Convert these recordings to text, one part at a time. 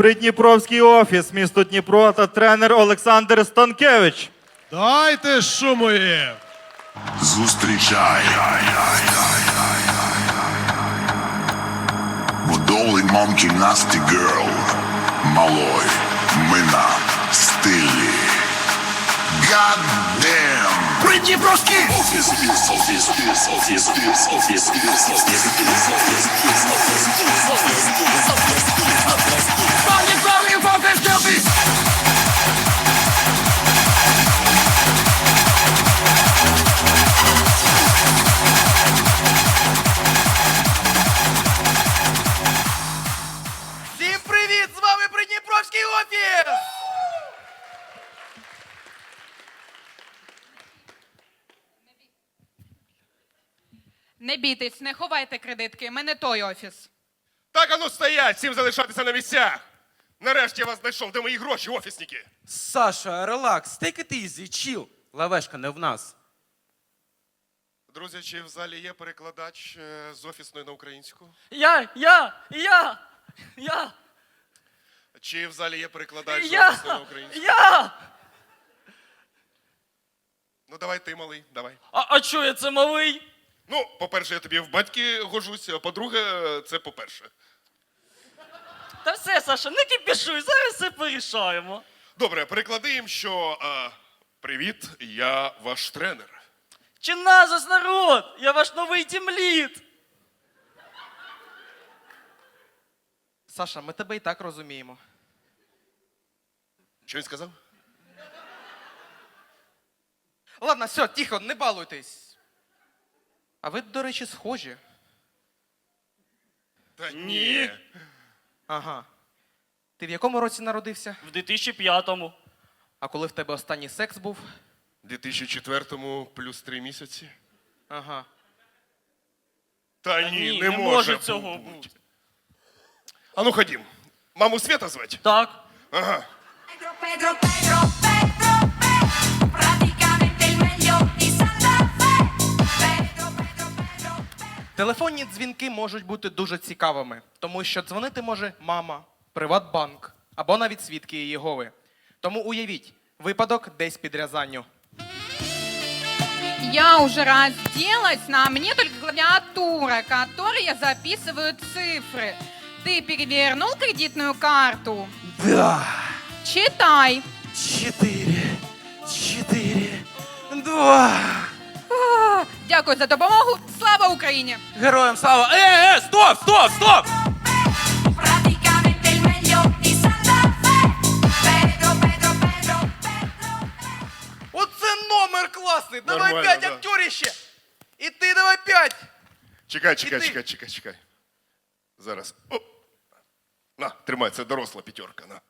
Придніпровський офіс, місто Дніпро та тренер Олександр Станкевич. Дайте шуму є! Зустрічай! Вдовий Monkey Nasty Girl. Малой. Мина. Стилі. Goddamn! Придніпровський офіс, офіс, офіс, офіс, офіс, офіс, офіс, офіс. Не бійтесь, не ховайте кредитки. Ми не той офіс. Так, а ну стоять, всім залишатися на місцях. Нарешті я вас знайшов, де мої гроші, офісники. Саша, релакс, take it easy, chill. Лавешка не в нас. Друзі, чи в залі є перекладач е, з офісної на українську? Я, я, я, я, Чи в залі є перекладач з я, офісної на українську? я. Ну давай ти, малий, давай. А, а чого я це малий? Ну, по-перше, я тобі в батьки гожусь, а по-друге, це по-перше. Та все, Саша, не кипішуй, зараз все порішаємо. Добре, переклади їм, що е, привіт, я ваш тренер. Чи назас, народ? Я ваш новий тімліт. Саша, ми тебе і так розуміємо. Що він сказав? Ладно, все, тихо, не балуйтесь. А ви, до речі, схожі. Та Ні. Ага. Ти в якому році народився? В 2005-му. А коли в тебе останній секс був? 2004-му плюс три місяці. Ага. Та Та ні, не, не може цього бути. А ну ходім. Маму Свята звать? Так. Ага. Pedro, Pedro, Pedro, Телефонні дзвінки можуть бути дуже цікавими, тому що дзвонити може мама, Приватбанк або навіть свідки Єгови. Тому уявіть, випадок десь під Рязанню. Я уже разделась, на мне только клавиатура, которой я записываю цифры. Ты перевернул кредитную карту? Да. Читай. Чотири. Чотири. Два. А, Дякую за допомогу. Слава Україні! Героям слава! Е, е, стоп, стоп, стоп! Praticamente il meglio di Santa Fe. Pedro, Pedro, Pedro, Pedro. Оце номер класний! Давай Нормально, п'ять да. актеріще! І ти давай п'ять! Чекай, чекай, Іди. чекай, чекай, чекай. Зараз. О. На, тримай, це доросла п'ятерка. На.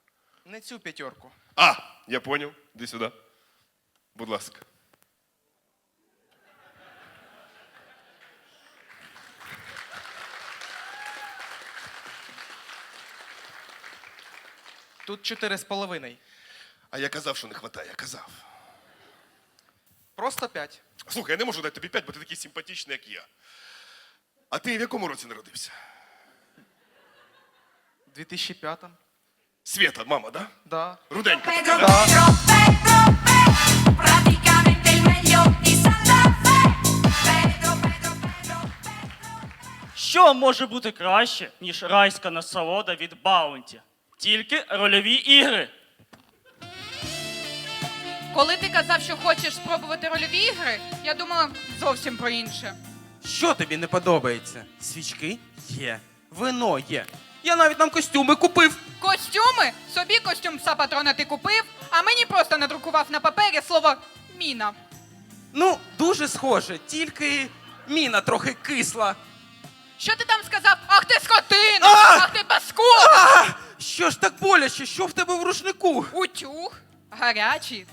Не цю п'ятерку. А, я поняв. Іди сюди. Будь ласка. Тут чотири з половиною. А я казав, що не вистачає, я казав. Просто п'ять. Слухай, я не можу дати тобі п'ять, бо ти такий симпатичний, як я. А ти в якому році народився? В 2005-му. Свята, мама, да? Да. Руденька. Така, да? Що може бути краще, ніж райська насолода від Баунті? Тільки рольові ігри. Коли ти казав, що хочеш спробувати рольові ігри, я думала зовсім про інше. Що тобі не подобається? Свічки є. Вино є. Я навіть нам костюми купив. Костюми? Собі костюм пса патрона ти купив, а мені просто надрукував на папері слово міна. Ну, дуже схоже, тільки міна трохи кисла. Що ти там сказав? Ах ти скотина! А! Ах ти паскуда! Що ж так боляче? Що в тебе в рушнику? Утюг, гарячий.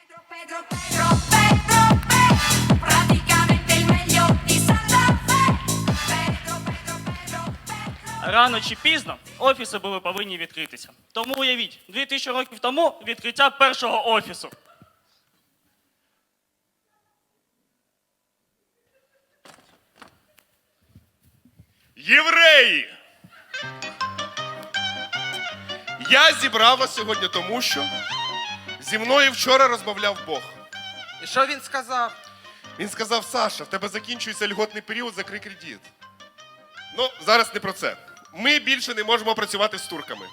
Pedro, Pedro, Pedro, Pedro, Pedro, praticamente il meglio di Santa Fe. Pedro, Pedro, Pedro, Pedro. Рано чи пізно офіси були повинні відкритися. Тому уявіть, 2000 років тому відкриття першого офісу. Євреї! Я зібрав вас сьогодні тому, що зі мною вчора розмовляв Бог. І що він сказав? Він сказав: Саша, в тебе закінчується льготний період, закрий кредит. Ну, зараз не про це. Ми більше не можемо працювати з турками.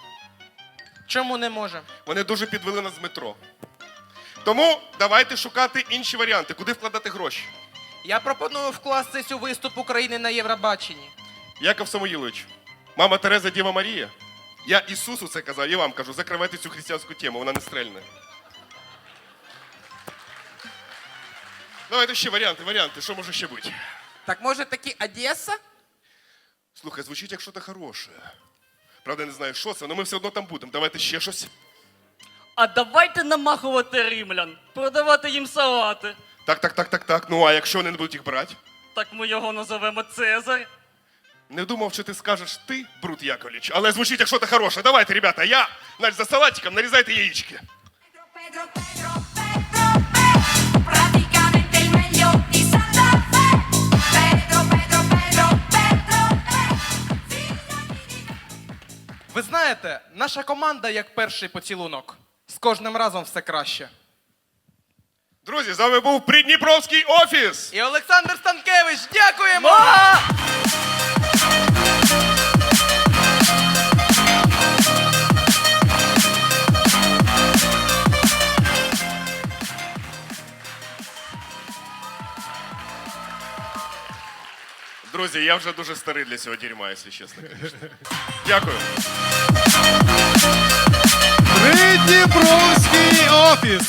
Чому не може? Вони дуже підвели нас з метро. Тому давайте шукати інші варіанти, куди вкладати гроші. Я пропоную вкластись у виступ України на Євробаченні. Яков Самоїлович, мама Тереза Діва Марія. Я Ісусу це казав, я вам кажу, закривайте цю християнську тему, вона не стрельне. Давайте ще варіанти, варіанти, що може ще бути? Так може таки Одеса? Слухай, звучить як щось хороше. Правда, я не знаю, що це, але ми все одно там будемо. Давайте ще щось. А давайте намахувати римлян, продавати їм салати. Так, так, так, так, так. Ну а якщо вони не будуть їх брати? Так ми його назовемо Цезарь. Не думав, що ти скажеш ти, Брут Яковлевич, але звучить як щось хороше. Давайте, ребята, я, значить, за салатиком нарізайте il meglio di Santa Fe. Pedro, Pedro, Pedro, Pedro, eh. Ви знаєте, наша команда як перший поцілунок. З кожним разом все краще. Друзі, з вами був Придніпровський офіс. І Олександр Станкевич, дякуємо! Друзі, я вже дуже старий для цього дерьма, якщо чесно. конечно. Дякую. Придніпровський офіс.